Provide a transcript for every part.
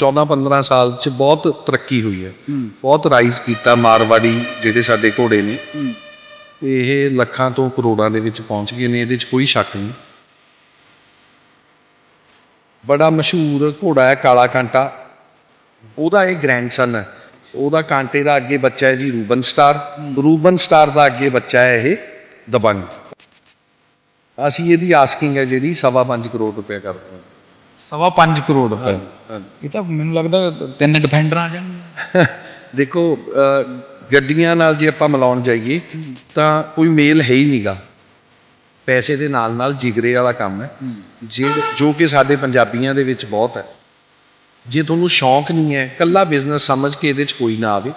14-15 ਸਾਲ 'ਚ ਬਹੁਤ ਤਰੱਕੀ ਹੋਈ ਹੈ। ਬਹੁਤ ਰਾਈਜ਼ ਕੀਤਾ ਮਾਰਵਾੜੀ ਜਿਹੜੇ ਸਾਡੇ ਘੋੜੇ ਨੇ। ਇਹ ਲੱਖਾਂ ਤੋਂ ਕਰੋੜਾਂ ਦੇ ਵਿੱਚ ਪਹੁੰਚ ਗਏ ਨੇ ਇਹਦੇ 'ਚ ਕੋਈ ਸ਼ੱਕ ਨਹੀਂ। ਬੜਾ ਮਸ਼ਹੂਰ ਘੋੜਾ ਹੈ ਕਾਲਾ ਕਾਂਟਾ। ਉਹਦਾ ਇਹ ਗ੍ਰੈਂਡਸਨ ਹੈ। ਉਹਦਾ ਕਾਂਟੇ ਦਾ ਅੱਗੇ ਬੱਚਾ ਹੈ ਜੀ ਰੂਬਨ ਸਟਾਰ। ਰੂਬਨ ਸਟਾਰ ਦਾ ਅੱਗੇ ਬੱਚਾ ਹੈ ਇਹ ਦਬੰਗ। ਅਸੀਂ ਇਹਦੀ ਆਸਕਿੰਗ ਹੈ ਜਿਹੜੀ ਸਵਾ ਪੰਜ ਕਰੋੜ ਰੁਪਏ ਕਰਦੇ ਹਾਂ। ਸਵਾ 5 ਕਰੋੜ ਰੁਪਏ। ਇਹ ਤਾਂ ਮੈਨੂੰ ਲੱਗਦਾ ਤਿੰਨ ਡਿਫੈਂਡਰ ਆ ਜਾਣਗੇ ਦੇਖੋ ਗੱਡੀਆਂ ਨਾਲ ਜੇ ਆਪਾਂ ਮਿਲਾਉਣ ਜਾਈਏ ਤਾਂ ਕੋਈ ਮੇਲ ਹੈ ਹੀ ਨਹੀਂਗਾ ਪੈਸੇ ਦੇ ਨਾਲ ਨਾਲ ਜਿਗਰੇ ਵਾਲਾ ਕੰਮ ਹੈ। ਜੇ ਜੋ ਕਿ ਸਾਡੇ ਪੰਜਾਬੀਆਂ ਦੇ ਵਿੱਚ ਬਹੁਤ ਹੈ। ਜੇ ਤੁਹਾਨੂੰ ਸ਼ੌਂਕ ਨਹੀਂ ਹੈ ਕੱਲਾ ਬਿਜ਼ਨਸ ਸਮਝ ਕੇ ਇਹਦੇ 'ਚ ਕੋਈ ਨਾ ਆਵੇ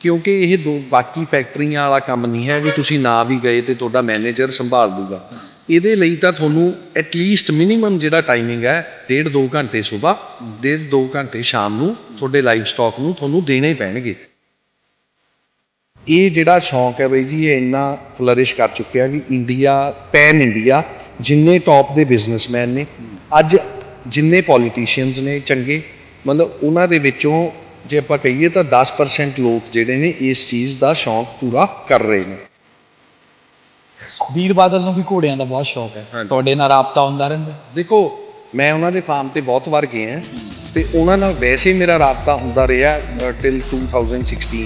ਕਿਉਂਕਿ ਇਹ ਦੋ ਬਾਕੀ ਫੈਕਟਰੀਆਂ ਵਾਲਾ ਕੰਮ ਨਹੀਂ ਹੈ ਵੀ ਤੁਸੀਂ ਨਾ ਵੀ ਗਏ ਤੇ ਤੁਹਾਡਾ ਮੈਨੇਜਰ ਸੰਭਾਲ ਦੂਗਾ। ਇਹਦੇ ਲਈ ਤਾਂ ਤੁਹਾਨੂੰ ਐਟਲੀਸਟ ਮਿਨੀਮਮ ਜਿਹੜਾ ਟਾਈਮਿੰਗ ਹੈ, ਡੇਢ ਦੋ ਘੰਟੇ ਸਵੇਰ, ਡੇਢ ਦੋ ਘੰਟੇ ਸ਼ਾਮ ਨੂੰ ਤੁਹਾਡੇ ਲਾਈਵ ਸਟਾਕ ਨੂੰ ਤੁਹਾਨੂੰ ਦੇਣੇ ਪੈਣਗੇ। ਇਹ ਜਿਹੜਾ ਸ਼ੌਂਕ ਹੈ ਬਈ ਜੀ, ਇਹ ਇੰਨਾ ਫਲਰਿਸ਼ ਕਰ ਚੁੱਕਿਆ ਵੀ ਇੰਡੀਆ ਪੈਨ ਇੰਡੀਆ ਜਿੰਨੇ ਟੌਪ ਦੇ ਬਿਜ਼ਨਸਮੈਨ ਨੇ, ਅੱਜ ਜਿੰਨੇ ਪੋਲੀਟੀਸ਼ੀਅਨਸ ਨੇ ਚੰਗੇ, ਮਤਲਬ ਉਹਨਾਂ ਦੇ ਵਿੱਚੋਂ ਜੇ ਆਪਾਂ ਕਹੀਏ ਤਾਂ 10% ਲੋਕ ਜਿਹੜੇ ਨੇ ਇਸ ਚੀਜ਼ ਦਾ ਸ਼ੌਂਕ ਪੂਰਾ ਕਰ ਰਹੇ ਨੇ। ਵੀਰ ਬਾਦਲ ਨੂੰ ਵੀ ਘੋੜਿਆਂ ਦਾ ਬਹੁਤ ਸ਼ੌਕ ਹੈ। ਤੁਹਾਡੇ ਨਾਲ ਰਾਬਤਾ ਹੁੰਦਾ ਰਹਿੰਦਾ ਦੇਖੋ ਮੈਂ ਉਹਨਾਂ ਦੇ ਫਾਰਮ ਤੇ ਬਹੁਤ ਵਾਰ ਗਿਆ ਹਾਂ ਤੇ ਉਹਨਾਂ ਨਾਲ ਵੈਸੇ ਹੀ ਮੇਰਾ ਰਾਬਤਾ ਹੁੰਦਾ ਰਿਹਾ ਟਿਲ 2016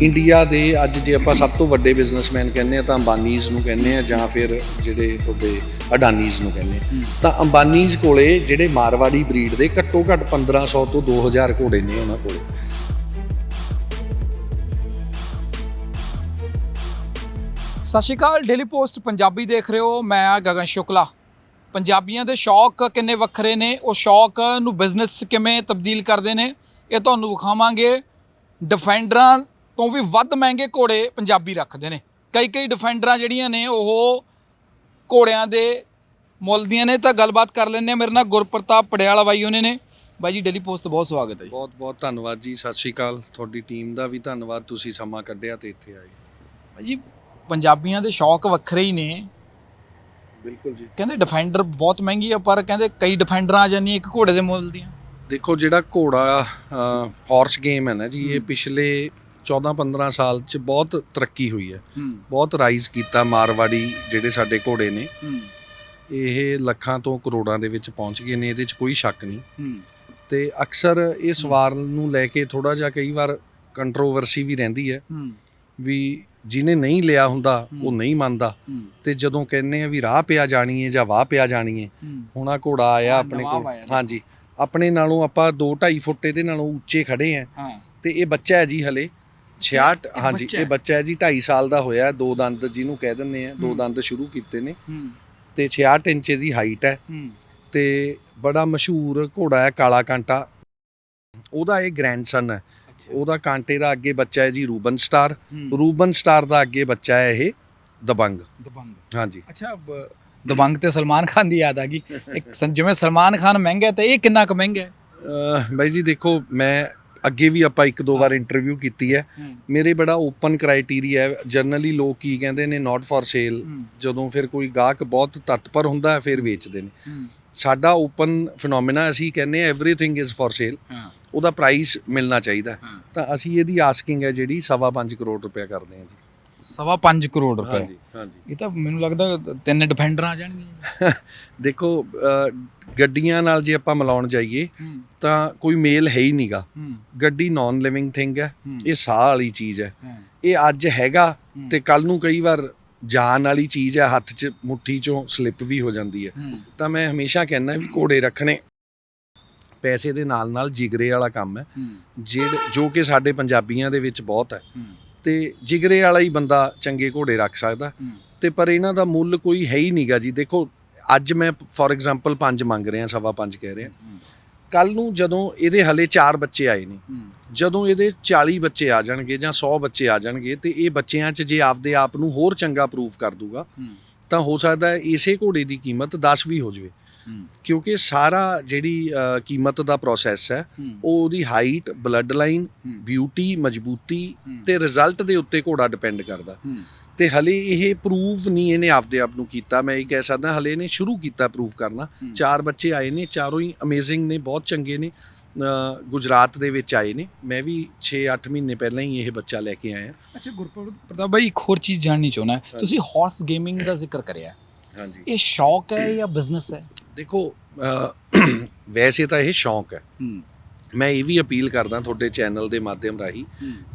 ਇੰਡੀਆ ਦੇ ਅੱਜ ਜੇ ਆਪਾਂ ਸਭ ਤੋਂ ਵੱਡੇ ਬਿਜ਼ਨਸਮੈਨ ਕਹਿੰਦੇ ਆ ਤਾਂ ਅੰਬਾਨੀਜ਼ ਨੂੰ ਕਹਿੰਦੇ ਆ ਜਾਂ ਫਿਰ ਜਿਹੜੇ ਤੁਹਾਡੇ ਅਡਾਨੀਜ਼ ਨੂੰ ਕਹਿੰਦੇ ਆ ਤਾਂ ਅੰਬਾਨੀਜ਼ ਕੋਲੇ ਜਿਹੜੇ ਮਾਰਵਾੜੀ ਬਰੀਡ ਦੇ ਘੱਟੋ ਘੱਟ 1500 ਤੋਂ 2000 ਘੋੜੇ ਨੇ ਉਹਨਾਂ ਕੋਲੇ। ਸਤਿ ਸ਼੍ਰੀ ਅਕਾਲ ਡੇਲੀ ਪੋਸਟ ਪੰਜਾਬੀ ਦੇਖ ਰਹੇ ਹੋ ਮੈਂ ਆ ਗਗਨ ਸ਼ੁਕਲਾ। ਪੰਜਾਬੀਆਂ ਦੇ ਸ਼ੌਕ ਕਿੰਨੇ ਵੱਖਰੇ ਨੇ ਉਹ ਸ਼ੌਕ ਨੂੰ ਬਿਜ਼ਨਸ ਕਿਵੇਂ ਤਬਦੀਲ ਕਰਦੇ ਨੇ ਇਹ ਤੁਹਾਨੂੰ ਵਿਖਾਵਾਂਗੇ। ਡਿਫੈਂਡਰਾਂ ਤੋਂ ਵੀ ਵੱਧ ਮਹਿੰਗੇ ਘੋੜੇ ਪੰਜਾਬੀ ਰੱਖਦੇ ਨੇ। ਕਈ ਕਈ ਡਿਫੈਂਡਰਾਂ ਜਿਹੜੀਆਂ ਨੇ ਉਹ ਘੋੜਿਆਂ ਦੇ ਮੁੱਲ ਦੀਆਂ ਨੇ ਤਾਂ ਗੱਲਬਾਤ ਕਰ ਲੈਂਦੇ ਆ ਮੇਰੇ ਨਾਲ ਗੁਰਪ੍ਰਤਾਪ ਪੜਿਆਲਾ ਬਾਈ ਉਹਨੇ ਨੇ। ਬਾਈ ਜੀ ਡੇਲੀ ਪੋਸਟ ਬਹੁਤ ਸਵਾਗਤ ਹੈ ਜੀ। ਬਹੁਤ ਬਹੁਤ ਧੰਨਵਾਦ ਜੀ ਸਤਿ ਸ਼੍ਰੀ ਅਕਾਲ। ਤੁਹਾਡੀ ਟੀਮ ਦਾ ਵੀ ਧੰਨਵਾਦ ਤੁਸੀਂ ਸਮਾਂ ਕੱਢਿਆ ਤੇ ਇੱਥੇ ਆਏ। ਬਾਈ ਜੀ ਪੰਜਾਬੀਆਂ ਦੇ ਸ਼ੌਕ ਵੱਖਰੇ ਹੀ ਨੇ। ਬਿਲਕੁਲ ਜੀ। ਕਹਿੰਦੇ ਡਿਫੈਂਡਰ ਬਹੁਤ ਮਹਿੰਗੀ ਆ ਪਰ ਕਹਿੰਦੇ ਕਈ ਡਿਫੈਂਡਰਾਂ ਆ ਜਾਂਦੀਆਂ ਇੱਕ ਘੋੜੇ ਦੇ ਮੁੱਲ ਦੀਆਂ। ਦੇਖੋ ਜਿਹੜਾ ਘੋੜਾ ਹਾਰਸ ਗੇਮ ਹੈ ਨਾ ਜੀ ਇਹ ਪਿਛਲੇ 14-15 ਸਾਲ ਚ ਬਹੁਤ ਤਰੱਕੀ ਹੋਈ ਹੈ। ਬਹੁਤ ਰਾਈਜ਼ ਕੀਤਾ ਮਾਰਵਾੜੀ ਜਿਹੜੇ ਸਾਡੇ ਘੋੜੇ ਨੇ। ਇਹ ਲੱਖਾਂ ਤੋਂ ਕਰੋੜਾਂ ਦੇ ਵਿੱਚ ਪਹੁੰਚ ਗਏ ਨੇ ਇਹਦੇ 'ਚ ਕੋਈ ਸ਼ੱਕ ਨਹੀਂ। ਤੇ ਅਕਸਰ ਇਹ ਸਵਾਲ ਨੂੰ ਲੈ ਕੇ ਥੋੜਾ ਜਿਹਾ ਕਈ ਵਾਰ ਕੰਟਰੋਵਰਸੀ ਵੀ ਰਹਿੰਦੀ ਹੈ। ਵੀ ਜਿਹਨੇ ਨਹੀਂ ਲਿਆ ਹੁੰਦਾ ਉਹ ਨਹੀਂ ਮੰਨਦਾ। ਤੇ ਜਦੋਂ ਕਹਿੰਦੇ ਆ ਵੀ ਰਾਹ ਪਿਆ ਜਾਣੀ ਹੈ ਜਾਂ ਵਾਹ ਪਿਆ ਜਾਣੀ ਹੈ। ਹੁਣ ਘੋੜਾ ਆਇਆ ਆਪਣੇ ਕੋਲ। ਹਾਂਜੀ। ਆਪਣੇ ਨਾਲੋਂ ਆਪਾਂ 2 2.5 ਫੁੱਟ ਇਹਦੇ ਨਾਲੋਂ ਉੱਚੇ ਖੜੇ ਆ। ਤੇ ਇਹ ਬੱਚਾ ਹੈ ਜੀ ਹਲੇ। 66 ਇਹ ਹਾਂਜੀ ਇਹ। ਬੱਚਾ ਹੈ ਜੀ 2.5 ਸਾਲ ਦਾ ਹੋਇਆ ਦੋ ਦੰਦ ਜਿਹਨੂੰ ਕਹਿ ਦਿੰਦੇ ਆ ਦੋ। ਦੰਦ ਸ਼ੁਰੂ ਕੀਤੇ ਨੇ। ਤੇ 66 ਇੰਚ ਦੀ ਹਾਈਟ ਹੂੰ। ਤੇ ਬੜਾ ਮਸ਼ਹੂਰ ਘੋੜਾ ਹੈ ਕਾਲਾ ਕਾਂਟਾ। ਉਹਦਾ ਇਹ ਗ੍ਰੈਂਡਸਨ ਹੈ। ਉਹਦਾ ਕਾਂਟੇ ਦਾ ਅੱਗੇ ਬੱਚਾ ਹੈ ਜੀ ਰੂਬਨ ਸਟਾਰ। ਰੂਬਨ ਸਟਾਰ ਦਾ ਅੱਗੇ ਬੱਚਾ ਹੈ ਇਹ ਦਬੰਗ। ਦਬੰਗ। ਹਾਂਜੀ। ਅੱਛਾ ਦਬੰਗ ਤੇ ਸਲਮਾਨ ਖਾਨ ਦੀ ਯਾਦ ਆ ਗਈ। ਇੱਕ ਜਿਵੇਂ ਸਲਮਾਨ ਖਾਨ ਮਹਿੰਗਾ ਤੇ ਇਹ ਕਿੰਨਾ ਕੁ ਮਹਿੰਗਾ ਹੈ? ਬਾਈ ਜੀ ਦੇਖੋ ਮੈਂ ਅੱਗੇ ਵੀ ਆਪਾਂ ਇੱਕ ਦੋ ਵਾਰ ਇੰਟਰਵਿਊ ਕੀਤੀ ਹੈ। ਮੇਰੇ ਬੜਾ ਓਪਨ ਕ੍ਰਾਈਟੇਰੀਆ ਹੈ। ਜਨਰਲੀ ਲੋਕ ਕੀ ਕਹਿੰਦੇ ਨੇ ਨਾਟ ਫॉर ਸੇਲ ਜਦੋਂ ਫਿਰ ਕੋਈ ਗਾਹਕ ਬਹੁਤ ਤਤਪਰ ਹੁੰਦਾ ਹੈ ਫਿਰ ਵੇਚਦੇ ਨੇ। ਸਾਡਾ ਓਪਨ ਫੀਨੋਮੀਨਾ ਅਸੀਂ ਕਹਿੰਦੇ ਆ एवरीथिंग ਇਜ਼ ਫॉर ਸੇਲ ਉਹਦਾ ਪ੍ਰਾਈਸ ਮਿਲਣਾ ਚਾਹੀਦਾ। ਤਾਂ ਅਸੀਂ ਇਹਦੀ ਆਸਕਿੰਗ ਹੈ ਜਿਹੜੀ 5.5 ਕਰੋੜ ਰੁਪਏ ਕਰਦੇ ਆ ਜੀ। ਸਵਾ ਕਰੋੜ ਰੁਪਏ। ਹਾਂਜੀ ਹਾਂਜੀ। ਇਹ ਤਾਂ ਮੈਨੂੰ ਲੱਗਦਾ ਤਿੰਨ ਡਿਫੈਂਡਰ ਆ ਜਾਣਗੇ ਦੇਖੋ ਗੱਡੀਆਂ ਨਾਲ ਜੇ ਆਪਾਂ ਮਿਲਾਉਣ ਜਾਈਏ ਤਾਂ ਕੋਈ ਮੇਲ ਹੈ ਹੀ ਨਹੀਂਗਾ ਗੱਡੀ ਨਾਨ ਲਿਵਿੰਗ ਥਿੰਗ ਹੈ। ਇਹ ਸਾਹ ਵਾਲੀ ਚੀਜ਼ ਹੈ। ਇਹ ਅੱਜ ਹੈਗਾ ਤੇ ਕੱਲ ਨੂੰ ਕਈ ਵਾਰ ਜਾਨ ਵਾਲੀ ਚੀਜ਼ ਹੈ ਹੱਥ 'ਚ ਮੁੱਠੀ 'ਚੋਂ ਸਲਿੱਪ ਵੀ ਹੋ ਜਾਂਦੀ ਹੈ। ਤਾਂ ਮੈਂ ਹਮੇਸ਼ਾ ਕਹਿੰਦਾ ਵੀ ਘੋੜੇ ਰੱਖਣੇ ਪੈਸੇ ਦੇ ਨਾਲ ਨਾਲ ਜਿਗਰੇ ਵਾਲਾ ਕੰਮ ਹੈ। ਜਿਹੜੇ ਜੋ ਕਿ ਸਾਡੇ ਪੰਜਾਬੀਆਂ ਦੇ ਵਿੱਚ ਬਹੁਤ ਹੈ। ਤੇ ਜਿਗਰੇ ਵਾਲਾ ਹੀ ਬੰਦਾ ਚੰਗੇ ਘੋੜੇ ਰੱਖ ਸਕਦਾ। ਤੇ ਪਰ ਇਹਨਾਂ ਦਾ ਮੁੱਲ ਕੋਈ ਹੈ ਹੀ ਨਹੀਂਗਾ ਜੀ। ਦੇਖੋ ਅੱਜ ਮੈਂ ਫੋਰ ਐਗਜ਼ਾਮਪਲ 5 ਮੰਗ ਰਿਹਾ ਸਵਾ 5 ਕਹਿ ਰਿਹਾ। ਕੱਲ ਨੂੰ ਜਦੋਂ ਇਹਦੇ ਹਲੇ 4 ਬੱਚੇ ਆਏ ਨੇ। ਜਦੋਂ ਇਹਦੇ 40 ਬੱਚੇ ਆ ਜਾਣਗੇ ਜਾਂ 100 ਬੱਚੇ ਆ ਜਾਣਗੇ ਤੇ ਇਹ ਬੱਚਿਆਂ 'ਚ ਜੇ ਆਪਦੇ ਆਪ ਨੂੰ ਹੋਰ ਚੰਗਾ ਪ੍ਰੂਫ ਕਰ ਦੂਗਾ ਤਾਂ ਹੋ ਸਕਦਾ ਹੈ ਇਸੇ ਘੋੜੇ ਦੀ ਕੀਮਤ 10 ਵੀ ਹੋ ਜਾਵੇ। ਕਿਉਂਕਿ ਸਾਰਾ ਜਿਹੜੀ ਕੀਮਤ ਦਾ ਪ੍ਰੋਸੈਸ ਹੈ ਉਹ ਉਹਦੀ ਹਾਈਟ ਬਲੱਡ ਲਾਈਨ ਬਿਊਟੀ ਮਜ਼ਬੂਤੀ ਤੇ ਰਿਜ਼ਲਟ ਦੇ ਉੱਤੇ ਘੋੜਾ ਡਿਪੈਂਡ ਕਰਦਾ। ਤੇ ਹਲੇ ਇਹ ਪ੍ਰੂਵ ਨਹੀਂ ਇਹਨੇ ਆਪਦੇ ਆਪ ਨੂੰ ਕੀਤਾ। ਮੈਂ ਇਹ ਕਹਿ ਸਕਦਾ ਹਲੇ ਇਹਨੇ ਸ਼ੁਰੂ ਕੀਤਾ ਪ੍ਰੂਵ ਕਰਨਾ। ਚਾਰ ਬੱਚੇ ਆਏ ਨੇ ਚਾਰੋਂ ਹੀ ਅਮੇਜ਼ਿੰਗ ਨੇ ਬਹੁਤ ਚੰਗੇ ਨੇ। ਗੁਜਰਾਤ ਦੇ ਵਿੱਚ ਆਏ ਨੇ। ਮੈਂ ਵੀ 6-8 ਮਹੀਨੇ ਪਹਿਲਾਂ ਹੀ ਇਹ ਬੱਚਾ ਲੈ ਕੇ ਆਇਆ। ਅੱਛਾ ਗੁਰਪ੍ਰਤਾਪ ਭਾਈ ਇੱਕ ਹੋਰ ਚੀਜ਼ ਜਾਣਨੀ ਚਾਹੁੰਦਾ ਤੁਸੀਂ ਹਾਰਸ ਗੇਮਿੰਗ ਦਾ ਜ਼ਿਕਰ ਕਰਿਆ। ਹਾਂਜੀ। ਇਹ ਸ਼ੌਕ ਹੈ ਜਾਂ ਬਿਜ਼ਨਸ ਹੈ? ਦੇਖੋ ਵੈਸੇ ਤਾਂ ਇਹ ਸ਼ੌਂਕ ਹੂੰ। ਮੈਂ ਇਹ ਵੀ ਅਪੀਲ ਕਰਦਾ ਤੁਹਾਡੇ ਚੈਨਲ ਦੇ ਮਾਧਿਅਮ ਰਾਹੀਂ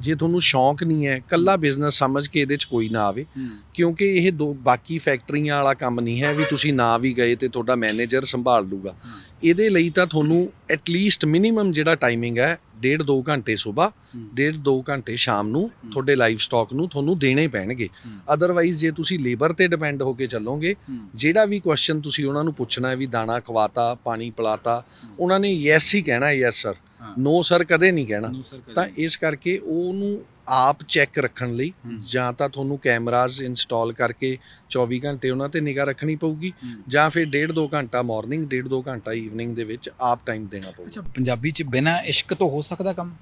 ਜੇ ਤੁਹਾਨੂੰ ਸ਼ੌਂਕ ਨਹੀਂ ਹੈ ਕੱਲਾ ਬਿਜ਼ਨਸ ਸਮਝ ਕੇ ਇਹਦੇ 'ਚ ਕੋਈ ਨਾ ਆਵੇ ਕਿਉਂਕਿ ਇਹ ਦੋ ਬਾਕੀ ਫੈਕਟਰੀਆਂ ਵਾਲਾ ਕੰਮ ਨਹੀਂ ਹੈ ਵੀ ਤੁਸੀਂ ਨਾ ਵੀ ਗਏ ਤੇ ਤੁਹਾਡਾ ਮੈਨੇਜਰ ਸੰਭਾਲ ਲੂਗਾ। ਇਹਦੇ ਲਈ ਤਾਂ ਤੁਹਾਨੂੰ ਐਟਲੀਸਟ ਮਿਨੀਮਮ ਜਿਹੜਾ ਟਾਈਮਿੰਗ ਹੈ ਡੇਢ 2 ਘੰਟੇ ਸਵੇਰ ਡੇਢ 2 ਘੰਟੇ ਸ਼ਾਮ ਨੂੰ ਤੁਹਾਡੇ ਲਾਈਵ ਸਟਾਕ ਨੂੰ ਤੁਹਾਨੂੰ ਦੇਣੇ ਪੈਣਗੇ। ਅਦਰਵਾਈਜ਼ ਜੇ ਤੁਸੀਂ ਲੇਬਰ ਤੇ ਡਿਪੈਂਡ ਹੋ ਕੇ ਚੱਲੋਗੇ ਜਿਹੜਾ ਵੀ ਕੁਐਸਚਨ ਤੁਸੀਂ ਉਹਨਾਂ ਨੂੰ ਪੁੱਛਣਾ ਹੈ ਵੀ ਦਾਣਾ ਖਵਾਤਾ ਪਾਣੀ ਪਿਲਾਤਾ ਉਹਨਾਂ ਨੇ ਯੈਸ ਹੀ ਕਹਿਣਾ ਯੈਸ ਸਰ। ਨੋ ਸਰ ਕਦੇ ਨਹੀਂ ਕਹਿਣਾ। ਤਾਂ ਇਸ ਕਰਕੇ ਉਹਨੂੰ ਆਪ ਚੈੱਕ ਰੱਖਣ ਲਈ। ਜਾਂ ਤਾਂ ਤੁਹਾਨੂੰ ਕੈਮਰਾਜ਼ ਇੰਸਟਾਲ ਕਰਕੇ 24 ਘੰਟੇ ਉਹਨਾਂ ਤੇ ਨਿਗਾਹ ਰੱਖਣੀ ਪਊਗੀ ਜਾਂ ਫਿਰ ਡੇਢ 2 ਘੰਟਾ ਮਾਰਨਿੰਗ ਡੇਢ 2 ਘੰਟਾ ਈਵਨਿੰਗ ਦੇ ਵਿੱਚ ਆਪ ਟਾਈਮ ਦੇਣਾ ਪਊਗਾ। ਅੱਛਾ ਪੰਜਾਬੀ ਚ ਬਿਨਾ ਇਸ਼ਕ ਤੋਂ ਹੋ ਸਕਦਾ ਕੰਮ?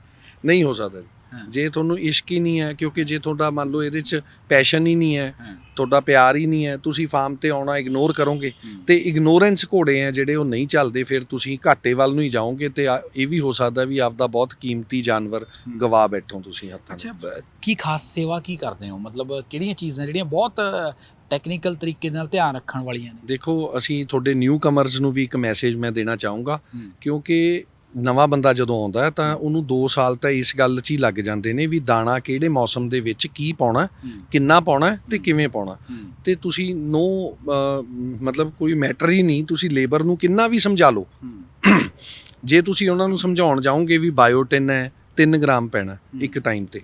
ਨਹੀਂ ਹੋ ਸਕਦਾ ਜੀ। ਤੁਹਾਨੂੰ ਇਸ਼ਕ ਹੀ ਨਹੀਂ ਹੈ ਕਿਉਂਕਿ ਜੇ ਤੁਹਾਡਾ ਮੰਨ ਲਓ ਇਹਦੇ 'ਚ ਪੈਸ਼ਨ ਹੀ ਨਹੀਂ ਹੈ। ਤੁਹਾਡਾ ਪਿਆਰ ਹੀ ਨਹੀਂ ਹੈ ਤੁਸੀਂ ਫਾਰਮ ਤੇ ਆਉਣਾ ਇਗਨੋਰ ਕਰੋਗੇ ਤੇ ਇਗਨੋਰੈਂਸ ਘੋੜੇ ਆ ਜਿਹੜੇ ਉਹ ਨਹੀਂ ਚੱਲਦੇ ਫਿਰ ਤੁਸੀਂ ਘਾਟੇ ਵੱਲ ਨੂੰ ਹੀ ਜਾਓਗੇ ਤੇ ਇਹ ਵੀ ਹੋ ਸਕਦਾ ਵੀ ਆਪਦਾ ਬਹੁਤ ਕੀਮਤੀ ਜਾਨਵਰ। ਗਵਾ ਬੈਠੋ ਤੁਸੀਂ ਹੱਥਾਂ ਅੱਛਾ ਕੀ ਖਾਸ ਸੇਵਾ ਕੀ ਕਰਦੇ ਹੋ ਮਤਲਬ ਕਿਹੜੀਆਂ ਚੀਜ਼ਾਂ ਜਿਹੜੀਆਂ ਬਹੁਤ ਟੈਕਨੀਕਲ ਤਰੀਕੇ ਨਾਲ ਧਿਆਨ ਰੱਖਣ ਵਾਲੀਆਂ ਨੇ ਦੇਖੋ ਅਸੀਂ ਤੁਹਾਡੇ ਨਿਊ ਕਮਰਸ ਨੂੰ ਵੀ ਇੱਕ ਮੈਸੇਜ ਮੈਂ ਦੇਣਾ ਚਾਹੂੰਗਾ। ਕਿਉਂਕਿ ਨਵਾਂ ਬੰਦਾ ਜਦੋਂ ਆਉਂਦਾ ਹੈ ਤਾਂ ਉਹਨੂੰ 2 ਸਾਲ ਤਾਂ ਇਸ ਗੱਲ 'ਚ ਹੀ ਲੱਗ ਜਾਂਦੇ ਨੇ ਵੀ ਦਾਣਾ ਕਿਹੜੇ ਮੌਸਮ ਦੇ ਵਿੱਚ ਕੀ ਪਾਉਣਾ ਕਿੰਨਾ ਪਾਉਣਾ ਤੇ ਕਿਵੇਂ ਪਾਉਣਾ। ਤੇ ਤੁਸੀਂ ਨੋ ਮਤਲਬ ਕੋਈ ਮੈਟਰ ਹੀ ਨਹੀਂ ਤੁਸੀਂ ਲੇਬਰ ਨੂੰ ਕਿੰਨਾ ਵੀ ਸਮਝਾ ਲਓ। ਜੇ ਤੁਸੀਂ ਉਹਨਾਂ ਨੂੰ ਸਮਝਾਉਣ ਜਾਓਗੇ ਵੀ ਬਾਇਓਟਿਨ ਹੈ 3 ਗ੍ਰਾਮ ਪੈਣਾ ਇੱਕ ਟਾਈਮ ਤੇ।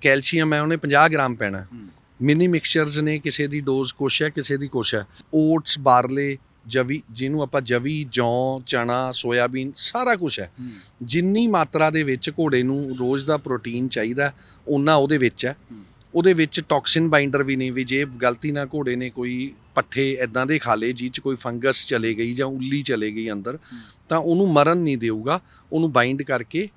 ਕੈਲਸ਼ੀਅਮ ਹੈ ਉਹਨੇ 50 ਗ੍ਰਾਮ ਪੈਣਾ। ਮਿਨੀ ਮਿਕਸਚਰਸ ਨੇ ਕਿਸੇ ਦੀ ਡੋਜ਼ ਕੁਛ ਹੈ ਕਿਸੇ ਦੀ ਕੁਛ ਹੈ। ਓਟਸ ਬਾਰਲੇ ਜਵੀ ਜਿਹਨੂੰ ਆਪਾਂ ਜਵੀ ਜੌਂ ਚਣਾ ਸੋਇਆਬੀਨ ਸਾਰਾ ਕੁਝ ਹੈ। ਜਿੰਨੀ ਮਾਤਰਾ ਦੇ ਵਿੱਚ ਘੋੜੇ ਨੂੰ ਰੋਜ਼ ਦਾ ਪ੍ਰੋਟੀਨ ਚਾਹੀਦਾ ਉਹਨਾਂ ਉਹਦੇ ਵਿੱਚ ਹੈ। ਉਹਦੇ ਵਿੱਚ ਟੌਕਸਿਨ ਬਾਈਂਡਰ ਵੀ ਨਹੀਂ ਵੀ ਜੇ ਗਲਤੀ ਨਾਲ ਘੋੜੇ ਨੇ ਕੋਈ ਪੱਠੇ ਐਦਾਂ ਦੇ ਖਾ ਲਏ ਜਿਹ 'ਚ ਕੋਈ ਫੰਗਸ ਚਲੇ ਗਈ ਜਾਂ ਉੱਲੀ ਚਲੇ ਗਈ ਅੰਦਰ ਤਾਂ ਉਹਨੂੰ ਮਰਨ ਨਹੀਂ ਦੇਊਗਾ। ਉਹਨੂੰ ਬਾਈਂਡ ਕਰਕੇ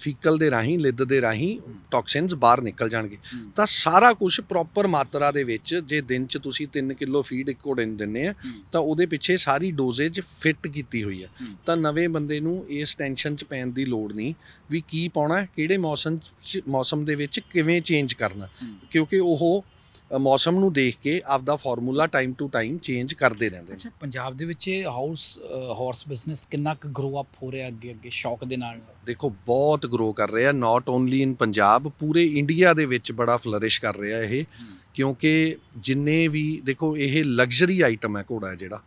ਫੀਕਲ ਦੇ ਰਾਹੀਂ ਲਿੱਦ ਦੇ ਰਾਹੀਂ ਟੌਕਸਿਨਸ ਬਾਹਰ ਨਿਕਲ ਜਾਣਗੇ। ਤਾਂ ਸਾਰਾ ਕੁਝ ਪ੍ਰੋਪਰ ਮਾਤਰਾ ਦੇ ਵਿੱਚ ਜੇ ਦਿਨ 'ਚ ਤੁਸੀਂ 3 ਕਿਲੋ ਫੀਡ ਇੱਕ ਘੋੜੇ ਨੂੰ ਦਿੰਨੇ ਆ ਤਾਂ ਉਹਦੇ ਪਿੱਛੇ ਸਾਰੀ ਡੋਜ਼ੇਜ ਫਿੱਟ ਕੀਤੀ ਹੋਈ ਹੈ। ਤਾਂ ਨਵੇਂ ਬੰਦੇ ਨੂੰ ਇਸ ਟੈਨਸ਼ਨ 'ਚ ਪੈਣ ਦੀ ਲੋੜ ਨਹੀਂ ਵੀ ਕੀ ਪਾਉਣਾ ਕਿਹੜੇ ਮੌਸਮ 'ਚ ਮੌਸਮ ਦੇ ਵਿੱਚ ਕਿਵੇਂ ਚੇਂਜ ਕਰਨਾ। ਕਿਉਂਕਿ ਉਹ ਮੌਸਮ ਨੂੰ ਦੇਖ ਕੇ ਆਪਦਾ formula time to time change ਕਰਦੇ ਰਹਿੰਦੇ ਨੇ। ਅੱਛਾ ਪੰਜਾਬ ਦੇ ਵਿੱਚ ਹਾਊਸ ਹਾਰਸ ਬਿਜ਼ਨਸ ਕਿੰਨਾ ਕੁ ਗਰੋ ਅਪ ਹੋ ਰਿਹਾ ਅੱਗੇ ਅੱਗੇ ਸ਼ੌਕ ਦੇ ਨਾਲ? ਦੇਖੋ ਬਹੁਤ ਗਰੋ ਕਰ ਰਿਹਾ ਨਾਟ ਓਨਲੀ ਇਨ ਪੰਜਾਬ ਪੂਰੇ ਇੰਡੀਆ ਦੇ ਵਿੱਚ ਬੜਾ ਫਲਰਿਸ਼ ਕਰ ਰਿਹਾ ਇਹ ਕਿਉਂਕਿ ਜਿੰਨੇ ਵੀ ਦੇਖੋ ਇਹ ਲਗਜ਼ਰੀ ਆਈਟਮ ਹੈ ਘੋੜਾ ਜਿਹੜਾ।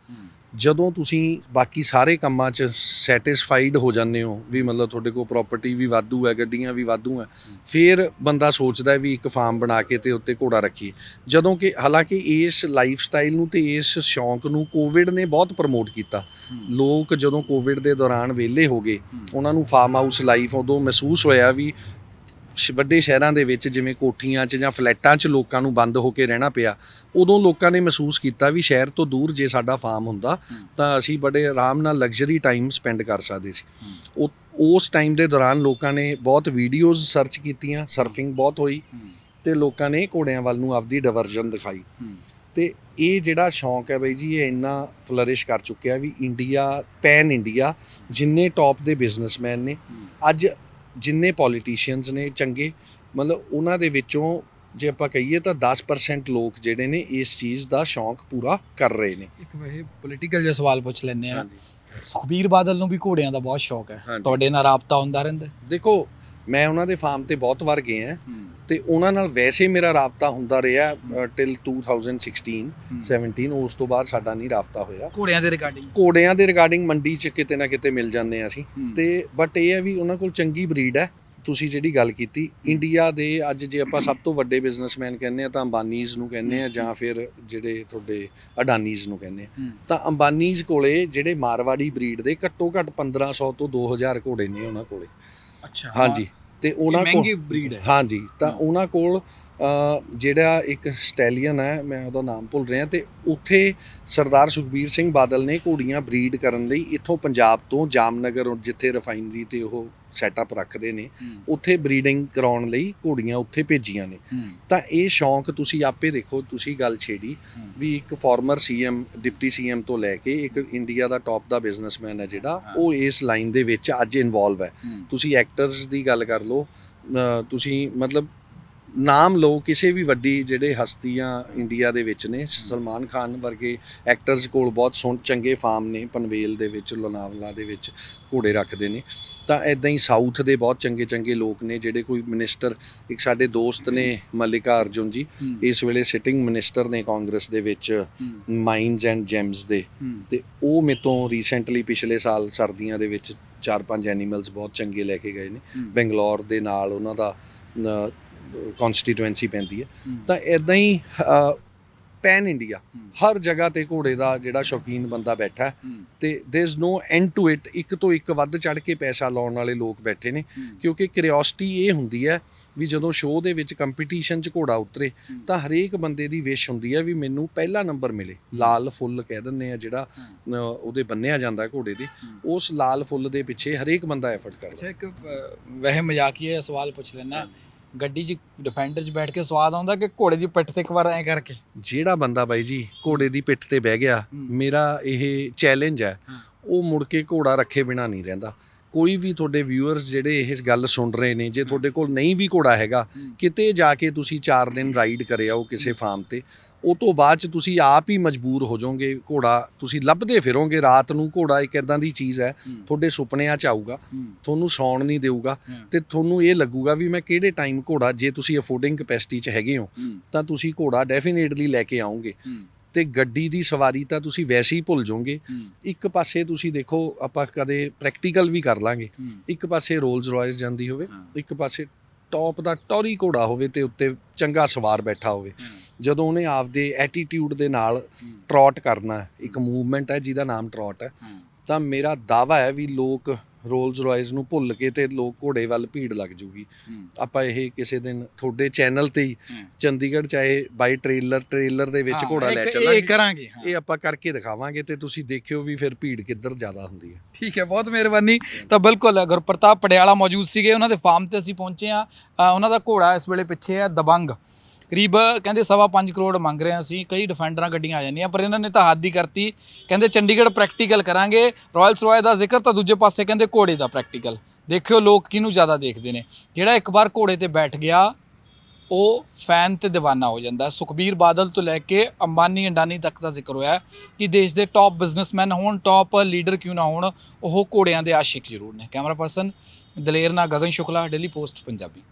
ਜਦੋਂ ਤੁਸੀਂ ਬਾਕੀ ਸਾਰੇ ਕੰਮਾਂ 'ਚ ਸੈਟੀਸਫਾਈਡ ਹੋ ਜਾਂਦੇ ਹੋ ਵੀ ਮਤਲਬ ਤੁਹਾਡੇ ਕੋਲ ਪ੍ਰਾਪਰਟੀ ਵੀ ਵਾਧੂ ਹੈ ਗੱਡੀਆਂ ਵੀ ਵਾਧੂ ਹੈ ਫਿਰ ਬੰਦਾ ਸੋਚਦਾ ਹੈ ਵੀ ਇੱਕ ਫਾਰਮ ਬਣਾ ਕੇ ਤੇ ਉੱਤੇ ਘੋੜਾ ਰੱਖੀਏ। ਜਦੋਂ ਕਿ ਹਾਲਾਂਕਿ ਇਸ ਲਾਈਫ ਸਟਾਈਲ ਨੂੰ ਤੇ ਇਸ ਸ਼ੌਂਕ ਨੂੰ ਕੋਵਿਡ ਨੇ ਬਹੁਤ ਪ੍ਰਮੋਟ ਕੀਤਾ। ਲੋਕ ਜਦੋਂ ਕੋਵਿਡ ਦੇ ਦੌਰਾਨ ਵਿਹਲੇ ਹੋ ਗਏ ਉਹਨਾਂ ਨੂੰ ਫਾਰਮ ਹਾਊਸ ਲਾਈਫ ਉਦੋਂ ਮਹਿਸੂਸ ਹੋਇਆ ਵੀ ਵੱਡੇ ਸ਼ਹਿਰਾਂ ਦੇ ਵਿੱਚ ਜਿਵੇਂ ਕੋਠੀਆਂ 'ਚ ਜਾਂ ਫਲੈਟਾਂ 'ਚ ਲੋਕਾਂ ਨੂੰ ਬੰਦ ਹੋ ਕੇ ਰਹਿਣਾ ਪਿਆ ਉਦੋਂ ਲੋਕਾਂ ਨੇ ਮਹਿਸੂਸ ਕੀਤਾ ਵੀ ਸ਼ਹਿਰ ਤੋਂ ਦੂਰ ਜੇ ਸਾਡਾ ਫਾਰਮ ਹੁੰਦਾ ਤਾਂ ਅਸੀਂ ਬੜੇ ਆਰਾਮ ਨਾਲ ਲਗਜ਼ਰੀ ਟਾਈਮ ਸਪੈਂਡ ਕਰ ਸਕਦੇ ਸੀ। ਉਹ ਉਸ ਟਾਈਮ ਦੇ ਦੌਰਾਨ ਲੋਕਾਂ ਨੇ ਬਹੁਤ ਵੀਡੀਓਜ਼ ਸਰਚ ਕੀਤੀਆਂ ਸਰਫਿੰਗ ਬਹੁਤ ਹੋਈ ਤੇ ਲੋਕਾਂ ਨੇ ਘੋੜਿਆਂ ਵੱਲ ਨੂੰ ਆਪਦੀ ਡਿਵਰਜਨ ਦਿਖਾਈ। ਤੇ ਇਹ ਜਿਹੜਾ ਸ਼ੌਂਕ ਹੈ ਬਈ ਜੀ ਇਹ ਇੰਨਾ ਫਲਰਿਸ਼ ਕਰ ਚੁੱਕਿਆ ਵੀ ਇੰਡੀਆ ਪੈਨ ਇੰਡੀਆ ਜਿੰਨੇ ਟੌਪ ਦੇ ਬਿਜ਼ਨਸਮੈਨ ਨੇ ਅੱਜ ਜਿੰਨੇ ਪੋਲੀਟੀਸ਼ੀਅਨਸ ਨੇ ਚੰਗੇ ਮਤਲਬ ਉਹਨਾਂ ਦੇ ਵਿੱਚੋਂ ਜੇ ਆਪਾਂ ਕਹੀਏ ਤਾਂ 10% ਲੋਕ ਜਿਹੜੇ ਨੇ ਇਸ ਚੀਜ਼ ਦਾ ਸ਼ੌਂਕ ਪੂਰਾ ਕਰ ਰਹੇ ਨੇ। ਇੱਕ ਵੈਸੇ ਪੋਲੀਟੀਕਲ ਜਿਹਾ ਸਵਾਲ ਪੁੱਛ ਲੈਂਦੇ ਆ ਸੁਖਬੀਰ ਬਾਦਲ ਨੂੰ ਵੀ ਘੋੜਿਆਂ ਦਾ ਬਹੁਤ ਸ਼ੌਕ ਹੈ। ਤੁਹਾਡੇ ਨਾਲ ਰਾਬਤਾ ਹੁੰਦਾ ਰਹਿੰਦਾ ਦੇਖੋ ਮੈਂ ਉਹਨਾਂ ਦੇ ਫਾਰਮ ਤੇ ਬਹੁਤ ਵਾਰ ਗਿਆ ਤੇ ਉਹਨਾਂ ਨਾਲ ਵੈਸੇ ਮੇਰਾ ਰਾਬਤਾ ਹੁੰਦਾ ਰਿਹਾ ਟਿਲ 2016 17 ਉਸ ਤੋਂ ਬਾਅਦ ਸਾਡਾ ਨਹੀਂ ਰਾਬਤਾ ਹੋਇਆ। ਘੋੜਿਆਂ ਦੇ ਰਿਗਾਰਡਿੰਗ? ਘੋੜਿਆਂ ਦੇ ਰਿਗਾਰਡਿੰਗ ਮੰਡੀ 'ਚ ਕਿਤੇ ਨਾ ਕਿਤੇ ਮਿਲ ਜਾਂਦੇ ਆ ਅਸੀਂ। ਤੇ ਬਟ ਇਹ ਹੈ ਵੀ ਉਹਨਾਂ ਕੋਲ ਚੰਗੀ ਬਰੀਡ ਹੈ। ਤੁਸੀਂ ਜਿਹੜੀ ਗੱਲ ਕੀਤੀ ਇੰਡੀਆ ਦੇ ਅੱਜ ਜੇ ਆਪਾਂ ਸਭ ਤੋਂ ਵੱਡੇ ਬਿਜ਼ਨਸਮੈਨ ਕਹਿੰਦੇ ਆ ਤਾਂ ਅੰਬਾਨੀਜ਼ ਨੂੰ ਕਹਿੰਦੇ ਆ ਜਾਂ ਫਿਰ ਜਿਹੜੇ ਤੁਹਾਡੇ ਅਡਾਨੀਜ਼ ਨੂੰ ਕਹਿੰਦੇ ਆ ਤਾਂ ਅੰਬਾਨੀਜ਼ ਕੋਲੇ ਜਿਹੜੇ ਮਾਰਵਾੜੀ ਬਰੀਡ ਦੇ ਘੱਟੋ ਘੱਟ 1500 ਤੋਂ 2000 ਘੋੜੇ ਨੇ ਉਹਨਾਂ ਕੋਲੇ। ਅੱਛਾ। ਹਾਂਜੀ। ਤੇ ਉਹਨਾਂ ਕੋਲ ਮਹਿੰਗੀ ਬਰੀਡ ਹੈ ਹਾਂਜੀ ਤਾਂ। ਉਹਨਾਂ ਕੋਲ ਜਿਹੜਾ ਇੱਕ ਸਟੈਲੀਅਨ ਹੈ ਮੈਂ ਉਹਦਾ ਨਾਮ ਭੁੱਲ ਰਿਹਾ ਤੇ ਉੱਥੇ ਸਰਦਾਰ ਸੁਖਬੀਰ ਸਿੰਘ ਬਾਦਲ ਨੇ ਘੋੜੀਆਂ ਬਰੀਡ ਕਰਨ ਲਈ ਇੱਥੋਂ ਪੰਜਾਬ ਤੋਂ ਜਾਮਨਗਰ ਜਿੱਥੇ ਰਿਫਾਈਨਰੀ ਤੇ ਉਹ ਸੈਟਅਪ ਰੱਖਦੇ ਨੇ ਉੱਥੇ ਬਰੀਡਿੰਗ ਕਰਾਉਣ ਲਈ ਘੋੜੀਆਂ ਉੱਥੇ ਭੇਜੀਆਂ ਨੇ। ਤਾਂ ਇਹ ਸ਼ੌਂਕ ਤੁਸੀਂ ਆਪੇ ਦੇਖੋ ਤੁਸੀਂ ਗੱਲ ਛੇੜੀ ਵੀ ਇੱਕ ਫਾਰਮਰ ਸੀਐਮ ਡਿਪਟੀ ਸੀਐਮ ਤੋਂ ਲੈ ਕੇ ਇੱਕ ਇੰਡੀਆ ਦਾ ਟੌਪ ਦਾ ਬਿਜ਼ਨਸਮੈਨ ਹੈ ਜਿਹੜਾ ਉਹ ਇਸ ਲਾਈਨ ਦੇ ਵਿੱਚ ਅੱਜ ਇਨਵੋਲਵ ਹੈ। ਤੁਸੀਂ ਐਕਟਰਸ ਦੀ ਗੱਲ ਕਰ ਲਓ ਤੁਸੀਂ ਮਤਲਬ ਨਾਮ ਲਓ ਕਿਸੇ ਵੀ ਵੱਡੀ ਜਿਹੜੇ ਹਸਤੀਆਂ ਇੰਡੀਆ ਦੇ ਵਿੱਚ ਨੇ ਸਲਮਾਨ ਖਾਨ ਵਰਗੇ ਐਕਟਰਸ ਕੋਲ ਬਹੁਤ ਸੋਹਣ ਚੰਗੇ ਫਾਰਮ ਨੇ ਪਨਵੇਲ ਦੇ ਵਿੱਚ ਲੋਨਾਵਲਾ ਦੇ ਵਿੱਚ ਘੋੜੇ ਰੱਖਦੇ ਨੇ। ਤਾਂ ਐਦਾਂ ਹੀ ਸਾਊਥ ਦੇ ਬਹੁਤ ਚੰਗੇ ਚੰਗੇ ਲੋਕ ਨੇ ਜਿਹੜੇ ਕੋਈ ਮਿਨਿਸਟਰ ਇੱਕ ਸਾਡੇ ਦੋਸਤ ਨੇ ਮਲਿਕਾ ਅਰਜੁਨ ਜੀ ਇਸ ਵੇਲੇ ਸਿਟਿੰਗ ਮਿਨਿਸਟਰ ਨੇ ਕਾਂਗਰਸ ਦੇ ਵਿੱਚ ਮਾਈਨਸ ਐਂਡ ਜੈਮਸ ਦੇ। ਤੇ ਉਹ ਮੇਰੇ ਤੋਂ ਰੀਸੈਂਟਲੀ ਪਿਛਲੇ ਸਾਲ ਸਰਦੀਆਂ ਦੇ ਵਿੱਚ ਚਾਰ ਪੰਜ ਐਨੀਮਲਸ ਬਹੁਤ ਚੰਗੇ ਲੈ ਕੇ ਗਏ ਨੇ। ਬੰਗਲੌਰ ਦੇ ਨਾਲ ਉਹਨਾਂ ਦਾ ਕਨਸਟੀਟੂਐਂਸੀ ਪੈਂਦੀ ਹੈ। ਤਾਂ ਇਦਾਂ ਹੀ ਪੈਨ ਇੰਡੀਆ ਹਰ ਜਗ੍ਹਾ ਤੇ ਘੋੜੇ ਦਾ ਜਿਹੜਾ ਸ਼ੌਕੀਨ ਬੰਦਾ ਬੈਠਾ ਤੇ there is no end to it ਇੱਕ ਤੋਂ ਇੱਕ ਵੱਧ ਚੜ ਕੇ ਪੈਸਾ ਲਾਉਣ ਵਾਲੇ ਲੋਕ ਬੈਠੇ ਨੇ ਕਿਉਂਕਿ ਕਿਉਰਿਓਸਿਟੀ ਇਹ ਹੁੰਦੀ ਹੈ ਵੀ ਜਦੋਂ ਸ਼ੋਅ ਦੇ ਵਿੱਚ ਕੰਪੀਟੀਸ਼ਨ 'ਚ ਘੋੜਾ ਉਤਰੇ ਤਾਂ ਹਰੇਕ ਬੰਦੇ ਦੀ ਵਿਸ਼ ਹੁੰਦੀ ਹੈ ਵੀ ਮੈਨੂੰ ਪਹਿਲਾ ਨੰਬਰ ਮਿਲੇ ਲਾਲ ਫੁੱਲ ਕਹਿ ਦਿੰਦੇ ਆ ਜਿਹੜਾ ਉਹਦੇ ਬੰਨਿਆ ਜਾਂਦਾ ਹੈ ਘੋੜੇ ਦੇ ਉਸ ਲਾਲ ਫੁੱਲ ਦੇ ਪਿੱਛੇ ਹਰੇਕ ਬੰਦਾ ਐਫਰਟ ਕਰਦਾ। ਅੱਛਾ ਇੱਕ ਵੈਸੇ ਮਜ਼ਾਕੀਆ ਸਵਾਲ ਪੁੱਛ ਲੈਣਾ ਗੱਡੀ 'ਚ ਡਿਫੈਂਡਰ 'ਚ ਬੈਠ ਕੇ ਸਵਾਦ ਆਉਂਦਾ ਕਿ ਘੋੜੇ ਦੀ ਪਿੱਠ ਤੇ ਇੱਕ ਵਾਰ ਐਂ ਕਰਕੇ ਜਿਹੜਾ ਬੰਦਾ ਬਾਈ ਜੀ ਘੋੜੇ ਦੀ ਪਿੱਠ ਤੇ ਬਹਿ ਗਿਆ। ਮੇਰਾ ਇਹ ਚੈਲੰਜ ਹਾਂ। ਉਹ ਮੁੜ ਕੇ ਘੋੜਾ ਰੱਖੇ ਬਿਨਾ ਨਹੀਂ ਰਹਿੰਦਾ ਕੋਈ ਵੀ ਤੁਹਾਡੇ ਵਿਊਅਰਸ ਜਿਹੜੇ ਇਹ ਗੱਲ ਸੁਣ ਰਹੇ ਨੇ ਜੇ ਤੁਹਾਡੇ ਕੋਲ ਨਹੀਂ ਵੀ ਘੋੜਾ ਹੈਗਾ। ਕਿਤੇ ਜਾ ਕੇ ਤੁਸੀਂ 4 ਦਿਨ ਰਾਈਡ ਕਰਿਆ ਉਹ ਕਿਸੇ ਫਾਰਮ ਤੇ ਉਹ ਤੋਂ ਬਾਅਦ ਚ ਤੁਸੀਂ ਆਪ ਹੀ ਮਜਬੂਰ ਹੋ ਜਾਓਗੇ ਘੋੜਾ ਤੁਸੀਂ ਲੱਭਦੇ ਫਿਰੋਗੇ ਰਾਤ ਨੂੰ ਘੋੜਾ ਇੱਕ ਇਦਾਂ ਦੀ ਚੀਜ਼ ਹੈ ਤੁਹਾਡੇ ਸੁਪਨਿਆਂ ਚ ਆਊਗਾ ਤੁਹਾਨੂੰ ਸੌਣ ਨਹੀਂ ਦੇਊਗਾ ਤੇ ਤੁਹਾਨੂੰ ਇਹ ਲੱਗੂਗਾ ਵੀ ਮੈਂ ਕਿਹੜੇ ਟਾਈਮ ਘੋੜਾ ਜੇ ਤੁਸੀਂ ਅਫੋਰਡਿੰਗ ਕਪੈਸਿਟੀ 'ਚ ਹੈਗੇ ਹੋ ਤਾਂ ਤੁਸੀਂ ਘੋੜਾ ਡੈਫੀਨੇਟਲੀ ਲੈ ਕੇ ਆਓਗੇ। ਤੇ ਗੱਡੀ ਦੀ ਸਵਾਰੀ ਤਾਂ ਤੁਸੀਂ ਵੈਸੇ ਹੀ ਭੁੱਲ ਜਾਓਗੇ। ਇੱਕ ਪਾਸੇ ਤੁਸੀਂ ਦੇਖੋ ਆਪਾਂ ਕਦੇ ਪ੍ਰੈਕਟੀਕਲ ਵੀ ਕਰ ਲਾਂਗੇ। ਇੱਕ ਪਾਸੇ ਰੋਲਸ ਰਾਇਸ ਜਾਂਦੀ ਹੋਵੇ ਇੱਕ ਪਾਸੇ ਟੌਪ ਦਾ ਟੌਰੀ ਘੋੜਾ ਹੋਵੇ ਤੇ ਉੱਤੇ ਚੰਗਾ ਸਵਾਰ ਬੈਠਾ ਹੋਵੇ। ਜਦੋਂ ਉਹਨੇ ਆਪਦੇ ਐਟੀਟਿਊਡ ਦੇ ਨਾਲ ਟਰੌਟ ਕਰਨਾ ਇੱਕ ਮੂਵਮੈਂਟ ਹੈ ਜਿਹਦਾ ਨਾਮ ਟਰੌਟ ਹੈ ਤਾਂ ਮੇਰਾ ਦਾਵਾ ਹੈ ਵੀ ਲੋਕ ਰੋਲਸ ਰਾਇਸ ਨੂੰ ਭੁੱਲ ਕੇ ਤੇ ਲੋਕ ਘੋੜੇ ਵੱਲ ਭੀੜ ਲੱਗ ਜੂਗੀ। ਆਪਾਂ ਇਹ ਕਿਸੇ ਦਿਨ ਤੁਹਾਡੇ ਚੈਨਲ ਤੇ ਹੀ ਚੰਡੀਗੜ੍ਹ ਚਾਹੇ ਬਾਈ ਟ੍ਰੇਲਰ ਟ੍ਰੇਲਰ ਦੇ ਵਿੱਚ ਘੋੜਾ ਲੈ ਇਹ ਚੱਲਾਂਗੇ। ਕਰਾਂਗੇ ਹਾਂ। ਇਹ ਆਪਾਂ ਕਰਕੇ ਦਿਖਾਵਾਂਗੇ ਤੇ ਤੁਸੀਂ ਦੇਖਿਓ ਵੀ ਫਿਰ ਭੀੜ ਕਿੱਧਰ ਜ਼ਿਆਦਾ ਹੁੰਦੀ ਹੈ। ਠੀਕ ਹੈ ਬਹੁਤ ਮਿਹਰਬਾਨੀ। ਤਾਂ ਬਿਲਕੁਲ ਗੁਰਪ੍ਰਤਾਪ ਪੜਿਆਲਾ ਮੌਜੂਦ ਸੀਗੇ ਉਹਨਾਂ ਦੇ ਫਾਰਮ ਤੇ ਅਸੀਂ ਪਹੁੰਚੇ ਆ ਉਹਨਾਂ ਦਾ ਘੋੜਾ ਇਸ ਵੇਲੇ ਪਿੱਛੇ ਆ ਦਬੰਗ। ਕਰੀਬ ਕਹਿੰਦੇ ਸਵਾ 5 ਕਰੋੜ ਮੰਗ ਰਹੇ ਅਸੀਂ, ਕਈ ਡਿਫੈਂਡਰਾਂ ਗੱਡੀਆਂ ਆ ਜਾਂਦੀਆਂ, ਪਰ ਇਹਨਾਂ ਨੇ ਤਾਂ ਹੱਦ ਹੀ ਕਰਤੀ। ਕਹਿੰਦੇ ਚੰਡੀਗੜ੍ਹ ਪ੍ਰੈਕਟੀਕਲ ਕਰਾਂਗੇ ਰਾਇਲਸ ਰੋਇਲ ਦਾ ਜ਼ਿਕਰ ਤਾਂ ਦੂਜੇ ਪਾਸੇ ਕਹਿੰਦੇ ਘੋੜੇ ਦਾ ਪ੍ਰੈਕਟੀਕਲ ਦੇਖਿਓ ਲੋਕ ਕਿਹਨੂੰ ਜ਼ਿਆਦਾ ਦੇਖਦੇ ਨੇ। ਜਿਹੜਾ ਇੱਕ ਵਾਰ ਘੋੜੇ ਤੇ ਬੈਠ ਗਿਆ, ਉਹ ਫੈਨ ਤੇ دیਵਾਨਾ ਹੋ ਜਾਂਦਾ। ਸੁਖਬੀਰ ਬਾਦਲ ਤੋਂ ਲੈ ਕੇ ਅੰਬਾਨੀ ਅੰਡਾਨੀ ਤੱਕ ਦਾ ਜ਼ਿਕਰ ਹੋਇਆ ਕਿ ਦੇਸ਼ ਦੇ ਟਾਪ ਬਿਜ਼ਨਸਮੈਨ ਹੋਣ ਟਾਪ ਲੀਡਰ ਕਿਉਂ ਨਾ ਹੋਣ, ਉਹ ਘੋੜਿਆਂ ਦੇ ਆਸ਼ਿਕ ਜ਼ਰੂਰ ਨੇ। ਕੈਮਰਾ ਪਰਸਨ ਦਲੇਰ ਨਾ ਗਗਨ ਸ਼ੁਕਲਾ ਡੇਲੀ ਪੋਸਟ ਪੰਜਾਬੀ।